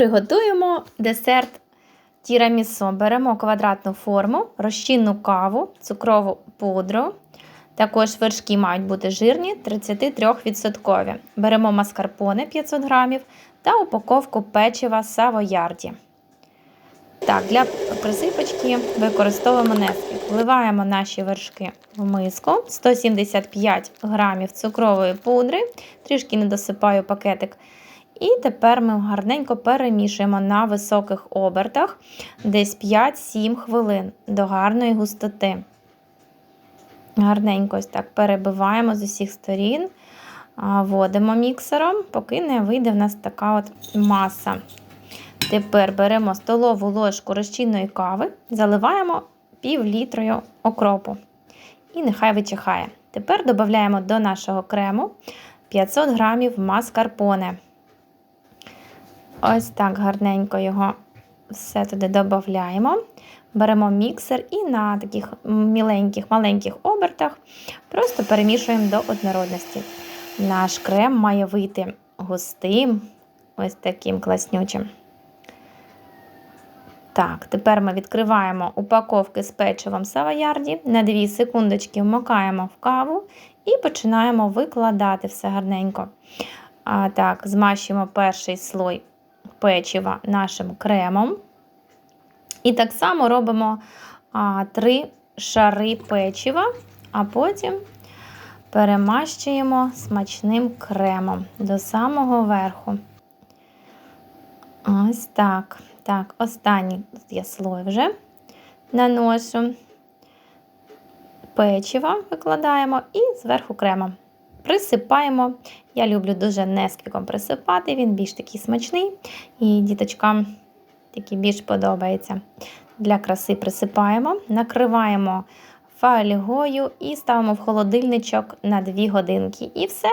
Приготуємо десерт тірамісо. Беремо квадратну форму, розчинну каву, цукрову пудру. Також вершки мають бути жирні 33%. Беремо маскарпоне 500 грамів та упаковку печива савоярді. Так, для присипочки використовуємо несквік. Вливаємо наші вершки в миску, 175 грамів цукрової пудри, трішки не досипаю пакетик. І тепер ми гарненько перемішуємо на високих обертах десь 5-7 хвилин до гарної густоти. Гарненько ось так перебиваємо з усіх сторін, а, вводимо міксером, поки не вийде в нас така от маса. Тепер беремо столову ложку розчинної кави, заливаємо пів літрою окропу. І нехай вичихає. Тепер додаємо до нашого крему 500 грамів маскарпоне. Ось так гарненько його все туди додаємо. Беремо міксер і на таких міленьких, маленьких обертах просто перемішуємо до однородності. Наш крем має вийти густим, ось таким класнючим. Так, тепер ми відкриваємо упаковки з печивом савоярді, на 2 секундочки вмикаємо в каву і починаємо викладати все гарненько. А, Так, змащуємо перший слой печива нашим кремом. І так само робимо а, три шари печива, а потім перемащуємо смачним кремом до самого верху. Ось так. Так, останній я слой вже наношу. Печиво викладаємо і зверху кремом. Присипаємо. Я люблю дуже несквіком присипати, він більш такий смачний, і діточкам такий більш подобається. Для краси присипаємо, накриваємо фольгою і ставимо в холодильничок на 2 годинки. І все.